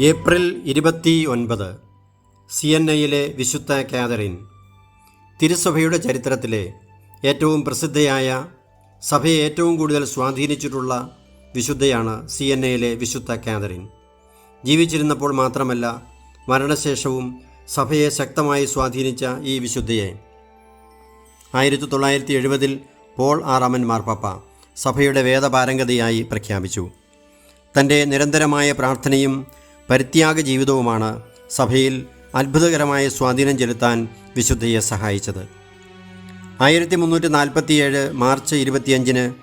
April ഇരുപത്തി ഒൻപത് C N ഐയിലെ വിശുദ്ധ കാതറിൻ. തിരുസഭയുടെ ചരിത്രത്തിലെ ഏറ്റവും പ്രസിദ്ധയായ സഭയെ ഏറ്റവും കൂടുതൽ സ്വാധീനിച്ചിട്ടുള്ള വിശുദ്ധയാണ് സി എൻ ഐയിലെ വിശുദ്ധ കാതറിൻ. ജീവിച്ചിരുന്നപ്പോൾ മാത്രമല്ല മരണശേഷവും സഭയെ ശക്തമായി സ്വാധീനിച്ച ഈ വിശുദ്ധയെ. ആയിരത്തി തൊള്ളായിരത്തി എഴുപതിൽ പോൾ ആറാമൻ മാർപ്പാപ്പ സഭയുടെ വേദപാരംഗതയായി പ്രഖ്യാപിച്ചു. തന്റെ നിരന്തരമായ പ്രാർത്ഥനയും പരിത്യാഗ ജീവിതവുമാണ് സഭയിൽ അത്ഭുതകരമായ സ്വാധീനം ചെലുത്താൻ വിശുദ്ധയെ സഹായിച്ചത്. ആയിരത്തി മുന്നൂറ്റി നാൽപ്പത്തിയേഴ് മാർച്ച് ഇരുപത്തിയഞ്ചിന്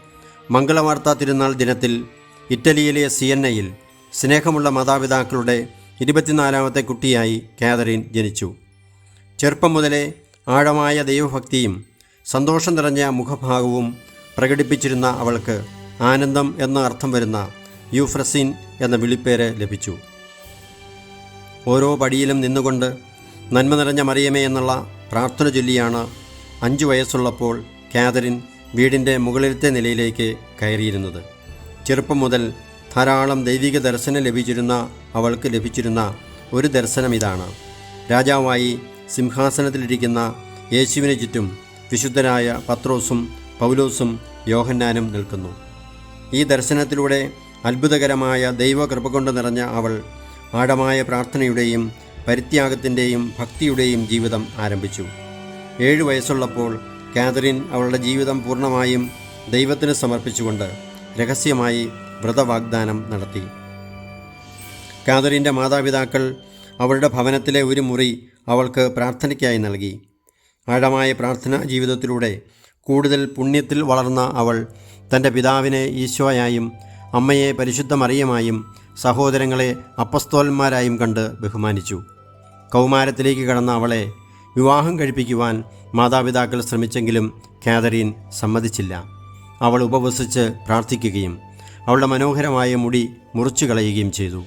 മംഗളവാർത്താ തിരുനാൾ ദിനത്തിൽ ഇറ്റലിയിലെ സിയന്നയിൽ സ്നേഹമുള്ള മാതാപിതാക്കളുടെ ഇരുപത്തിനാലാമത്തെ കുട്ടിയായി കാതറിൻ ജനിച്ചു. ചെറുപ്പം മുതലേ ആഴമായ ദൈവഭക്തിയും സന്തോഷം നിറഞ്ഞ മുഖഭാവവും പ്രകടിപ്പിച്ചിരുന്ന അവൾക്ക് ആനന്ദം എന്ന അർത്ഥം വരുന്ന യൂഫ്രസിൻ എന്ന വിളിപ്പേര് ലഭിച്ചു. ഓരോ പടിയിലും നിന്നുകൊണ്ട് നന്മ നിറഞ്ഞ മറിയമേ എന്നുള്ള പ്രാർത്ഥന ചൊല്ലിയാണ് അഞ്ചു വയസ്സുള്ളപ്പോൾ കാതറിൻ വീടിന്റെ മുകളിലത്തെ നിലയിലേക്ക് കയറിയിരുന്നത്. ചെറുപ്പം മുതൽ ധാരാളം ദൈവിക ദർശനം ലഭിച്ചിരുന്ന അവൾക്ക് ലഭിച്ചിരുന്ന ഒരു ദർശനം ഇതാണ്. രാജാവായി സിംഹാസനത്തിലിരിക്കുന്ന യേശുവിന് ചുറ്റും വിശുദ്ധരായ പത്രോസും പൗലോസും യോഹന്നാനും നിൽക്കുന്നു. ഈ ദർശനത്തിലൂടെ അത്ഭുതകരമായ ദൈവകൃപ കൊണ്ട് നിറഞ്ഞ അവൾ ആഴമായ പ്രാർത്ഥനയുടെയും പരിത്യാഗത്തിന്റെയും ഭക്തിയുടെയും ജീവിതം ആരംഭിച്ചു. ഏഴു വയസ്സുള്ളപ്പോൾ കാതറിൻ അവളുടെ ജീവിതം പൂർണമായും ദൈവത്തിന് സമർപ്പിച്ചുകൊണ്ട് രഹസ്യമായി വ്രതവാഗ്ദാനം നടത്തി. കാതറിന്റെ മാതാപിതാക്കൾ അവളുടെ ഭവനത്തിലെ ഒരു മുറി അവൾക്ക് പ്രാർത്ഥനയ്ക്കായി നൽകി. ആഴമായ പ്രാർത്ഥനാ ജീവിതത്തിലൂടെ കൂടുതൽ പുണ്യത്തിൽ വളർന്ന അവൾ തന്റെ പിതാവിനെ ഈശോയായും അമ്മയെ പരിശുദ്ധ മറിയമായും സഹോദരങ്ങളെ അപ്പസ്തോലന്മാരായും കണ്ട് ബഹുമാനിച്ചു. കൗമാരത്തിലേക്ക് കടന്ന അവളെ വിവാഹം കഴിപ്പിക്കുവാൻ മാതാപിതാക്കൾ ശ്രമിച്ചെങ്കിലും കാതറീൻ സമ്മതിച്ചില്ല. അവൾ ഉപവസിച്ച് പ്രാർത്ഥിക്കുകയും അവളുടെ മനോഹരമായ മുടി മുറിച്ചു കളയുകയും ചെയ്തു.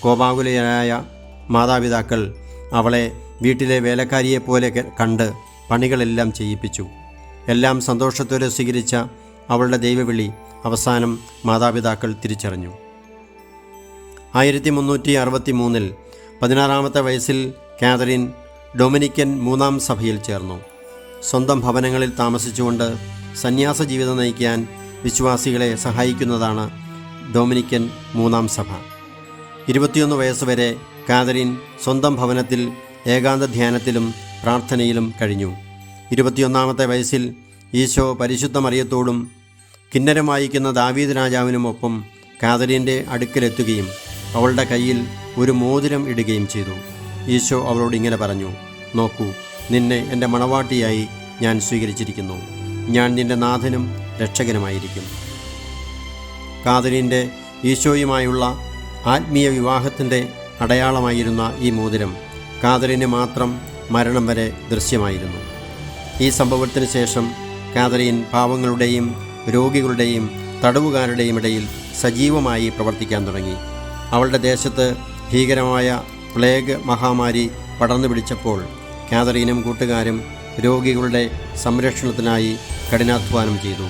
കോപാകുലയായ മാതാപിതാക്കൾ അവളെ വീട്ടിലെ വേലക്കാരിയെപ്പോലെ കണ്ട് പണികളെല്ലാം ചെയ്യിപ്പിച്ചു. എല്ലാം സന്തോഷത്തോടെ സ്വീകരിച്ച അവളുടെ ദൈവവിളി അവസാനം മാതാപിതാക്കൾ തിരിച്ചറിഞ്ഞു. ആയിരത്തി മുന്നൂറ്റി അറുപത്തി മൂന്നിൽ പതിനാറാമത്തെ വയസ്സിൽ കാതറിൻ ഡൊമിനിക്കൻ മൂന്നാം സഭയിൽ ചേർന്നു. സ്വന്തം ഭവനങ്ങളിൽ താമസിച്ചുകൊണ്ട് സന്യാസ ജീവിതം നയിക്കാൻ വിശ്വാസികളെ സഹായിക്കുന്നതാണ് ഡൊമിനിക്കൻ മൂന്നാം സഭ. ഇരുപത്തിയൊന്ന് വയസ്സുവരെ കാതറിൻ സ്വന്തം ഭവനത്തിൽ ഏകാന്ത ധ്യാനത്തിലും പ്രാർത്ഥനയിലും കഴിഞ്ഞു. ഇരുപത്തിയൊന്നാമത്തെ വയസ്സിൽ ഈശോ പരിശുദ്ധ മറിയത്തോടും കിന്നരം വായിക്കുന്ന ദാവീദ് രാജാവിനുമൊപ്പം കാതറിന്റെ അടുക്കലെത്തുകയും അവളുടെ കയ്യിൽ ഒരു മോതിരം ഇടുകയും ചെയ്തു. ഈശോ അവളോട് ഇങ്ങനെ പറഞ്ഞു നോക്കൂ നിന്നെ എന്റെ മണവാട്ടിയായി ഞാൻ സ്വീകരിച്ചിരിക്കുന്നു. ഞാൻ നിന്റെ നാഥനും രക്ഷകനുമായിരിക്കും. കാതലിന്റെ ഈശോയുമായുള്ള ആത്മീയ വിവാഹത്തിന്റെ അടയാളമായിരുന്ന ഈ മോതിരം കാതലിന് മാത്രം മരണം വരെ ദൃശ്യമായിരുന്നു. ഈ സംഭവത്തിന് ശേഷം കാതലിൻ പാവങ്ങളുടെയും രോഗികളുടെയും തടവുകാരുടെയും ഇടയിൽ സജീവമായി പ്രവർത്തിക്കാൻ തുടങ്ങി. അവളുടെ ദേശത്ത് ഭീകരമായ പ്ലേഗ് മഹാമാരി പടർന്നു പിടിച്ചപ്പോൾ കാതറീനും കൂട്ടുകാരും രോഗികളുടെ സംരക്ഷണത്തിനായി കഠിനാധ്വാനം ചെയ്തു.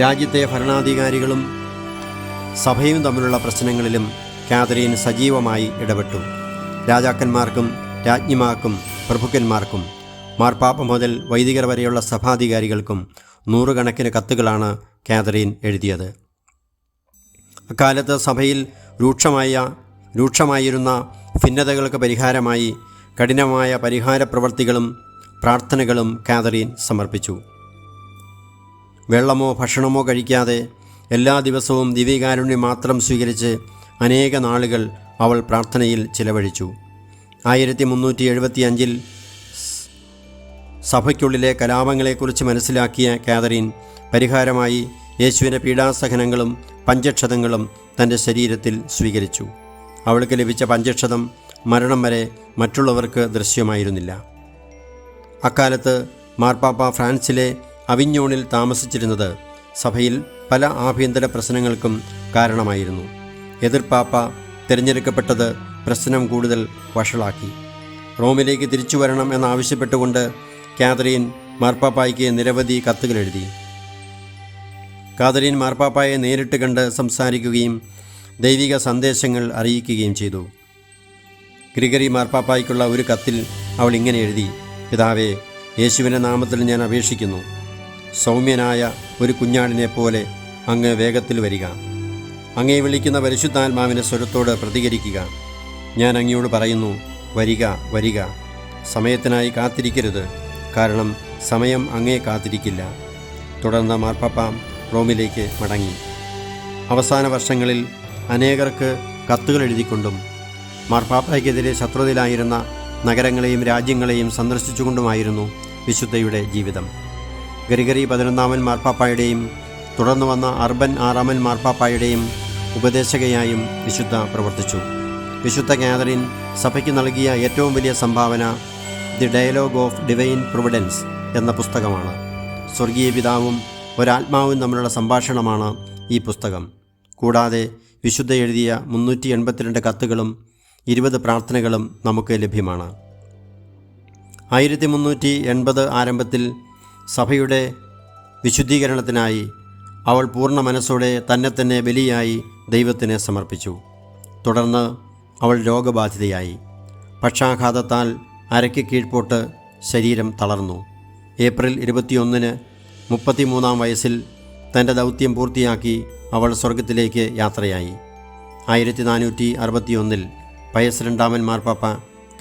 രാജ്യത്തെ ഭരണാധികാരികളും സഭയും തമ്മിലുള്ള പ്രശ്നങ്ങളിലും കാതറീൻ സജീവമായി ഇടപെട്ടു. രാജാക്കന്മാർക്കും രാജ്ഞിമാർക്കും പ്രഭുക്കന്മാർക്കും മാർപ്പാപ്പ മുതൽ വൈദികർ വരെയുള്ള സഭാധികാരികൾക്കും നൂറുകണക്കിന് കത്തുകളാണ് കാതറീൻ എഴുതിയത്. അക്കാലത്ത് സഭയിൽ രൂക്ഷമായ രൂക്ഷമായിരുന്ന ഭിന്നതകൾക്ക് പരിഹാരമായി കഠിനമായ പരിഹാര പ്രവർത്തികളും പ്രാർത്ഥനകളും കാതറീൻ സമർപ്പിച്ചു. വെള്ളമോ ഭക്ഷണമോ കഴിക്കാതെ എല്ലാ ദിവസവും ദിവ്യകാരുണ്യം മാത്രം സ്വീകരിച്ച് അനേക നാളുകൾ അവൾ പ്രാർത്ഥനയിൽ ചിലവഴിച്ചു. ആയിരത്തി മുന്നൂറ്റി എഴുപത്തി അഞ്ചിൽ സഭയ്ക്കുള്ളിലെ കലാപങ്ങളെക്കുറിച്ച് മനസ്സിലാക്കിയ കാതറീൻ പരിഹാരമായി യേശുവിന്റെ പീഡാസഹനങ്ങളും പഞ്ചക്ഷതങ്ങളും തന്റെ ശരീരത്തിൽ സ്വീകരിച്ചു. അവൾക്ക് ലഭിച്ച പഞ്ചക്ഷതം മരണം വരെ മറ്റുള്ളവർക്ക് ദൃശ്യമായിരുന്നില്ല. അക്കാലത്ത് മാർപ്പാപ്പ ഫ്രാൻസിലെ അവിഞ്ഞോണിൽ താമസിച്ചിരുന്നത് സഭയിൽ പല ആഭ്യന്തര പ്രശ്നങ്ങൾക്കും കാരണമായിരുന്നു. എതിർപ്പാപ്പ തിരഞ്ഞെടുക്കപ്പെട്ടത് പ്രശ്നം കൂടുതൽ വഷളാക്കി. റോമിലേക്ക് തിരിച്ചു വരണം എന്നാവശ്യപ്പെട്ടുകൊണ്ട് കാതറീൻ മാർപ്പാപ്പായ്ക്ക് നിരവധി കത്തുകൾ എഴുതി. കാതറീൻ മാർപ്പാപ്പായെ നേരിട്ട് കണ്ട് സംസാരിക്കുകയും ദൈവിക സന്ദേശങ്ങൾ അറിയിക്കുകയും ചെയ്തു. ഗ്രിഗറി മാർപ്പാപ്പായ്ക്കുള്ള ഒരു കത്തിൽ അവൾ ഇങ്ങനെ എഴുതി പിതാവേ യേശുവിന്റെ നാമത്തിൽ ഞാൻ അപേക്ഷിക്കുന്നു. സൗമ്യനായ ഒരു കുഞ്ഞാടിനെ പോലെ അങ്ങ് വേഗത്തിൽ വരിക. അങ്ങേ വിളിക്കുന്ന പരിശുദ്ധാത്മാവിന്റെ സ്വരത്തോട് പ്രതികരിക്കുക. ഞാൻ അങ്ങയോട് പറയുന്നു വരിക വരിക. സമയത്തിനായി കാത്തിരിക്കരുത്. കാരണം സമയം അങ്ങേ കാത്തിരിക്കില്ല. തുടർന്ന് മാർപ്പാപ്പ റോമിലേക്ക് മടങ്ങി. അവസാന വർഷങ്ങളിൽ അനേകർക്ക് കത്തുകൾ എഴുതിക്കൊണ്ടും മാർപ്പാപ്പയ്ക്കെതിരെ ശത്രുതയിലായിരുന്ന നഗരങ്ങളെയും രാജ്യങ്ങളെയും സന്ദർശിച്ചുകൊണ്ടുമായിരുന്നു വിശുദ്ധയുടെ ജീവിതം. ഗരിഗറി പതിനൊന്നാമൻ മാർപ്പാപ്പായുടെയും തുടർന്നു വന്ന അർബൻ ആറാമൻ മാർപ്പാപ്പായുടെയും ഉപദേശകയായും വിശുദ്ധ പ്രവർത്തിച്ചു. വിശുദ്ധ കാതറിൻ സഭയ്ക്ക് നൽകിയ ഏറ്റവും വലിയ സംഭാവന the dialogue of divine providence എന്ന പുസ്തകമാണ്. സ്വർഗീയ പിതാവും ഒരാത്മാവും തമ്മിലുള്ള സംഭാഷണമാണ് ഈ പുസ്തകം. കൂടാതെ വിശുദ്ധ എഴുതിയ മുന്നൂറ്റി എൺപത്തിരണ്ട് കത്തുകളും ഇരുപത് പ്രാർത്ഥനകളും നമുക്ക് ലഭ്യമാണ്. ആയിരത്തി മുന്നൂറ്റി എൺപത് ആരംഭത്തിൽ സഭയുടെ വിശുദ്ധീകരണത്തിനായി അവൾ പൂർണ മനസ്സോടെ തന്നെ തന്നെ ബലിയായി ദൈവത്തിന് സമർപ്പിച്ചു. തുടർന്ന് അവൾ രോഗബാധിതയായി. പക്ഷാഘാതത്താൽ അരയ്ക്ക് കീഴ്പോട്ട് ശരീരം തളർന്നു. ഏപ്രിൽ ഇരുപത്തിയൊന്നിന് മുപ്പത്തിമൂന്നാം വയസ്സിൽ തന്റെ ദൗത്യം പൂർത്തിയാക്കി അവൾ സ്വർഗത്തിലേക്ക് യാത്രയായി. ആയിരത്തി നാനൂറ്റി അറുപത്തിയൊന്നിൽ പയസ് രണ്ടാമൻ മാർപ്പാപ്പ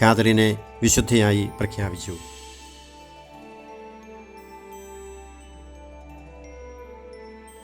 കാതറിനെ വിശുദ്ധയായി പ്രഖ്യാപിച്ചു.